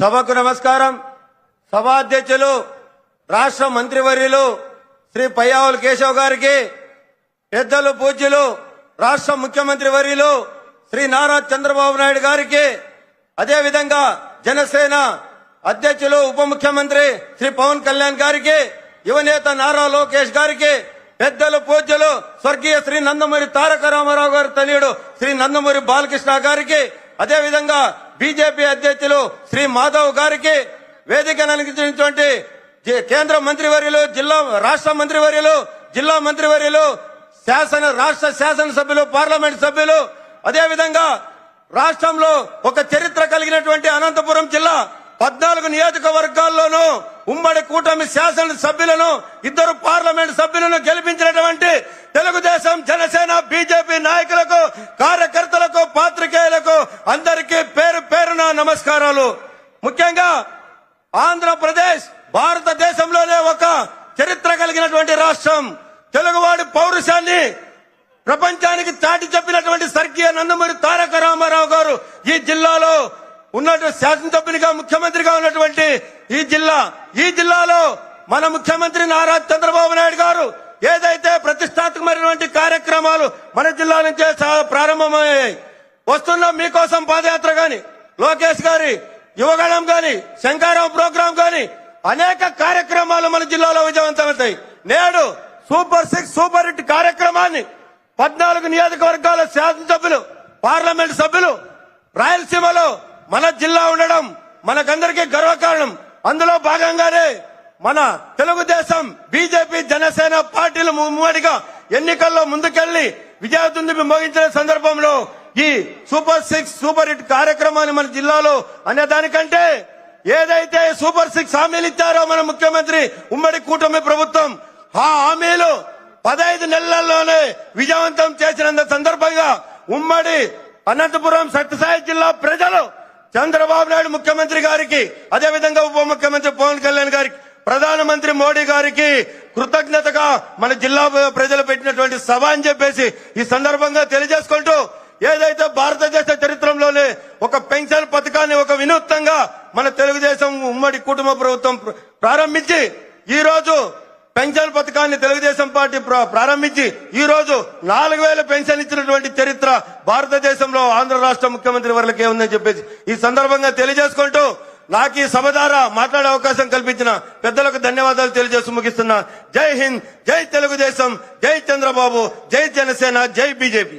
సభకు నమస్కారం. సభాధ్యక్షులు రాష్ట్ర మంత్రివర్యులు శ్రీ పయ్యావుల కేశవ్ గారికి పెద్దలు పూజ్యులు రాష్ట్ర ముఖ్యమంత్రి వర్యులు శ్రీ నారా చంద్రబాబు నాయుడు గారికి అదేవిధంగా జనసేన అధ్యక్షులు ఉప ముఖ్యమంత్రి శ్రీ పవన్ కళ్యాణ్ గారికి యువనేత నారా లోకేష్ గారికి పెద్దలు పూజ్యులు స్వర్గీయ శ్రీ నందమూరి తారక రామారావు గారి తనయుడు శ్రీ నందమూరి బాలకృష్ణ గారికి అదేవిధంగా బీజేపీ అధ్యక్షులు శ్రీ మాధవ్ గారికి వేదిక అలంకరించినటువంటి జి- కేంద్ర మంత్రివర్యులు జిల్లా రాష్ట్ర మంత్రివర్యులు జిల్లా మంత్రివర్యులు శాసన రాష్ట్ర శాసనసభ్యులు పార్లమెంట్ సభ్యులు అదేవిధంగా రాష్ట్రంలో ఒక చరిత్ర కలిగినటువంటి అనంతపురం జిల్లా పద్నాలుగు నియోజకవర్గాల్లోనూ ఉమ్మడి కూటమి శాసన సభ్యులను ఇద్దరు పార్లమెంట్ సభ్యులను గెలిపించినటువంటి తెలుగుదేశం జనసేన బీజేపీ నాయకులకు కార్యకర్తలకు నమస్కారాలు. ముఖ్యంగా ఆంధ్రప్రదేశ్ భారతదేశంలోనే ఒక చరిత్ర కలిగినటువంటి రాష్ట్రం. తెలుగువాడి పౌరుషాన్ని ప్రపంచానికి చాటి చెప్పినటువంటి స్వర్గీయ నందమూరి తారక రామారావు గారు ఈ జిల్లాలో ఉన్నటువంటి శాసనసభ్యునిగా ముఖ్యమంత్రిగా ఉన్నటువంటి ఈ జిల్లా. ఈ జిల్లాలో మన ముఖ్యమంత్రి నారా చంద్రబాబు నాయుడు గారు ఏదైతే ప్రతిష్టాత్మకమైనటువంటి కార్యక్రమాలు మన జిల్లా నుంచే ప్రారంభమయ్యాయి. వస్తున్న మీకోసం పాదయాత్ర గాని లోకేష్ గారి యువగణం గాని శంకారావు ప్రోగ్రాం గాని అనేక కార్యక్రమాలు మన జిల్లాలో విజయవంతమవుతాయి నేడు సూపర్ సిక్స్ సూపర్ హిట్ కార్యక్రమాన్ని పద్నాలుగు నియోజకవర్గాల శాసనసభ్యులు పార్లమెంట్ సభ్యులు రాయలసీమలో మన జిల్లా ఉండడం మనకందరికీ గర్వకారణం. అందులో భాగంగానే మన తెలుగుదేశం బీజేపీ జనసేన పార్టీలు ఉమ్మడిగా ఎన్నికల్లో ముందుకెళ్ళి విజయదుందుబి మోగించిన సందర్భంలో ఈ సూపర్ సిక్స్ సూపర్ హిట్ కార్యక్రమాన్ని మన జిల్లాలో అనే దానికంటే ఏదైతే సూపర్ సిక్స్ హామీలు ఇచ్చారో మన ముఖ్యమంత్రి ఉమ్మడి కూటమి ప్రభుత్వం ఆ హామీలు పదహైదు నెలల్లోనే విజయవంతం చేసిన సందర్భంగా ఉమ్మడి అనంతపురం సత్యసాయి జిల్లా ప్రజలు చంద్రబాబు నాయుడు ముఖ్యమంత్రి గారికి అదేవిధంగా ఉప ముఖ్యమంత్రి పవన్ కళ్యాణ్ గారికి ప్రధానమంత్రి మోడీ గారికి కృతజ్ఞతగా మన జిల్లా ప్రజలు పెట్టినటువంటి సభ అని చెప్పేసి ఈ సందర్భంగా తెలియజేసుకుంటూ ఏదైతే భారతదేశ చరిత్రలోనే ఒక పెన్షన్ పథకాన్ని ఒక వినూత్నంగా మన తెలుగుదేశం ఉమ్మడి కుటుంబ ప్రభుత్వం ప్రారంభించి ఈ రోజు పెన్షన్ పథకాన్ని తెలుగుదేశం పార్టీ ప్ర- ప్రారంభించి ఈ రోజు నాలుగు వేల పెన్షన్ ఇచ్చినటువంటి చరిత్ర భారతదేశంలో ఆంధ్ర రాష్ట్ర ముఖ్యమంత్రి వర్లకే ఉందని చెప్పేసి ఈ సందర్భంగా తెలియజేసుకుంటూ నాకు ఈ సభ ద్వారా మాట్లాడే అవకాశం కల్పించిన పెద్దలకు ధన్యవాదాలు తెలియజేస్తూ ముగిస్తున్నా. జై హింద్ జై తెలుగుదేశం జై చంద్రబాబు జై జనసేన జై బీజేపీ.